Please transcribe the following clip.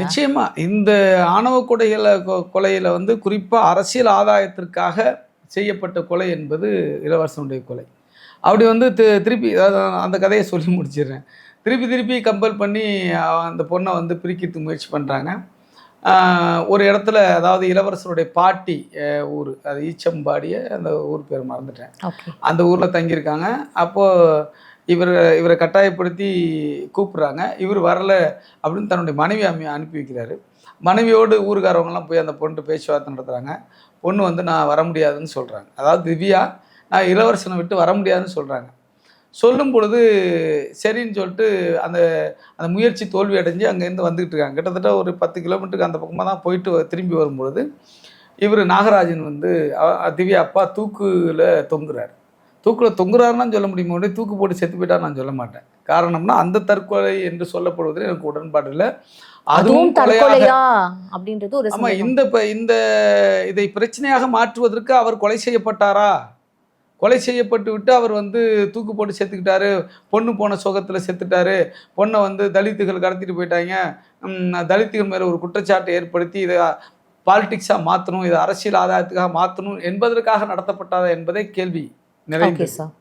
நிச்சயமா. இந்த ஆணவ கொடைகளை கொலையில வந்து குறிப்பா அரசியல் ஆதாயத்திற்காக செய்யப்பட்ட கொலை என்பது இளவரசனுடைய கொலை. அப்படி வந்து திருப்பி அந்த கதையை சொல்லி முடிச்சிடுறேன். திருப்பி திருப்பி கம்பல் பண்ணி அந்த பொண்ணை வந்து பிரிக்கிறதுக்கு முயற்சி பண்ணுறாங்க ஒரு இடத்துல அதாவது இளவரசருடைய பாட்டி ஊர் அது ஈச்சம்பாடிய அந்த ஊர் பேர் மறந்துட்டேன். அந்த ஊரில் தங்கியிருக்காங்க. அப்போது இவர் இவரை கட்டாயப்படுத்தி கூப்பிட்றாங்க. இவர் வரல அப்படின்னு தன்னுடைய மனைவி அம்மி அனுப்பி வைக்கிறாரு. மனைவியோடு ஊருக்காரவங்கலாம் போய் அந்த பொண்ணு பேச்சுவார்த்தை நடத்துகிறாங்க பொண்ணு வந்து நான் வர முடியாதுன்னு சொல்கிறாங்க அதாவது திவ்யா நான் இளவரசனை விட்டு வர முடியாதுன்னு சொல்கிறாங்க சொல்லும் பொழுது சரின்னு சொல்லிட்டு அந்த அந்த முயற்சி தோல்வி அடைஞ்சு அங்கேருந்து வந்துக்கிட்டு இருக்காங்க. கிட்டத்தட்ட ஒரு பத்து கிலோமீட்டருக்கு அந்த பக்கமாக தான் போயிட்டு திரும்பி வரும்பொழுது இவர் நாகராஜன் வந்து திவ்யா அப்பா தூக்குல தொங்குறாரு. தூக்கில் தொங்குறாருன்னா சொல்ல முடியுமா? ஒழிய தூக்கு போட்டு செத்து போயிட்டா நான் சொல்ல மாட்டேன். காரணம்னா அந்த தற்கொலை என்று சொல்லப்படுவதில் எனக்கு உடன்பாடு இல்லை. அதுவும் தற்கொலையா? அப்படின்றது ஒரு ஆமா சந்தேகம். இந்த இந்த இதை பிரச்சனையாக மாற்றுவதற்கு அவர் கொலை செய்யப்பட்டாரா? கொலை செய்யப்பட்டு விட்டு அவர் வந்து தூக்கு போட்டு செத்துக்கிட்டாரு பொண்ணு போன சுகத்தில் செத்துட்டாரு பொண்ணை வந்து தலித்துகள் கடத்திட்டு போயிட்டாங்க தலித்துகள் மேலே ஒரு குற்றச்சாட்டை ஏற்படுத்தி இதை பாலிடிக்ஸாக மாற்றணும் இதை அரசியல் ஆதாயத்துக்காக மாற்றணும் என்பதற்காக நடத்தப்பட்டதா என்பதே கேள்வி. Okay sir